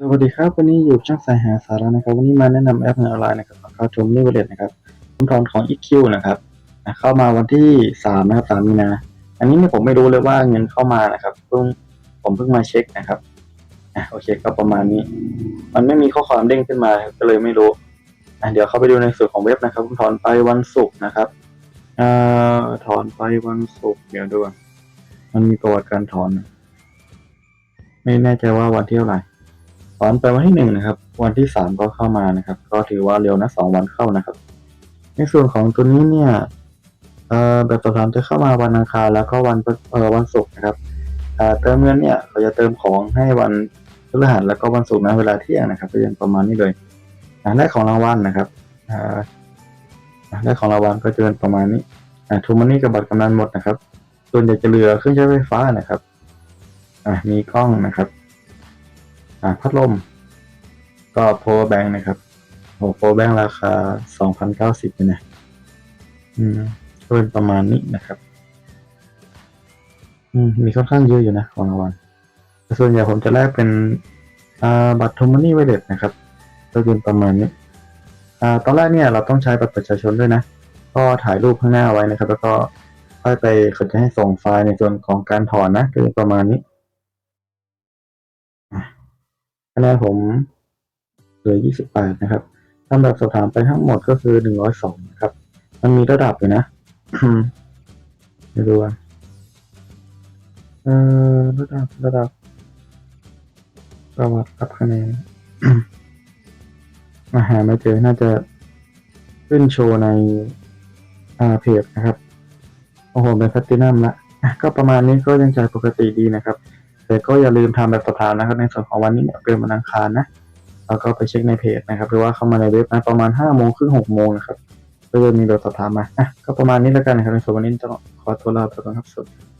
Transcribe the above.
สวัสดีครับ วันนี้อยู่ช่องสายหาสาระนะครับ วันนี้มาแนะนำแอปเงินออนไลน์นะครับเข้าชมนี่วอลเลตนะครับผลถอนของ EQ นะครับเข้ามาวันที่สามนะครับสามมีนา อันนี้เนี่ยผมไม่รู้เลยว่าเงินเข้ามานะครับเพิ่งผมเพิ่งมาเช็คนะครับอะโอเคก็ประมาณนี้ มันไม่มีข้อความเด้งขึ้นมาก็เลยไม่รู้อะเดี๋ยวเข้าไปดูในส่วนของเว็บนะครับผมถอนไปวันศุกร์นะครับเอ่อถอนไปวันศุกร์เดี๋ยวดูมันมีประวัติการถอน ไม่แน่ใจว่าวันที่เท่าไหร่ ถอนไปวันที่หนึ่งนะครับ วันที่สามก็เข้ามานะครับ ก็ถือว่าเร็วนะสองวันเข้านะครับ ในส่วนของตัวนี้เนี่ยแบบสอบถามจะเข้ามาวันอังคารแล้วก็วันเออวันศุกร์นะครับเติมเงินเนี่ยเขาจะเติมของให้วันพฤหัสแล้วก็วันศุกร์นะเวลาเที่ยงนะครับก็ยังประมาณนี้เลยได้ของรางวัลนะครับอ่าอ่าได้ของรางวัลก็จะเป็นประมาณนี้ทูมันนี่กับบัตรกำนันหมดนะครับ ส่วนใหญ่จะเหลือเครื่องใช้ไฟฟ้านะครับมีกล้องนะครับ พัดลม ก็ power bank นะครับโอ้ power bank ราคา 2,090เลยนะอืมก็เป็นประมาณนี้นะครับอืมมีค่อนข้างเยอะอยู่นะของรางวัลส่วนใหญ่ผมจะแลกเป็นอ่าบัตรท o ม o นี่ไวเด็ดนะครับก็เป็นประมาณนี้อ่าตอนแรกเนี่ยเราต้องใช้บัตรประชาชนด้วยนะ ก็ถ่ายรูปข้างหน้าไว้นะครับ แล้วก็ค่อยไปเขาจะให้ส่งไฟล์ในส่วนของการถอนนะก็เป็นประมาณนี้ คะแนนผมเหลือ 28 นะครับทำแบบสอบถามไปทั้งหมดก็คือ 102 นะครับ มันมีระดับอยู่นะไม่รู้ว่าเอ่อระดับระดับประวัติรับคะแนนอาหาไม่เจอ น่าจะขึ้นโชว์ในอ่าเพจนะครับ โอ้โห เป็นแพตตินัมละอะก็ประมาณนี้ก็ยังจ่ายปกติดีนะครับ แต่ก็อย่าลืมทำแบบสอบถามนะครับในส่วนของวันนี้เนี่ยเป็นวันอังคารนะแล้วก็ไปเช็คในเพจนะครับหรือว่าเข้ามาในเว็บนะประมาณห้าโมงครึ่งหกโมงนะครับก็จะมีแบบสอบถามมาอะก็ประมาณนี้แล้วกันนะครับในส่วนวันนี้ต้องขอตัวลาไปก่อนครับสวัสดี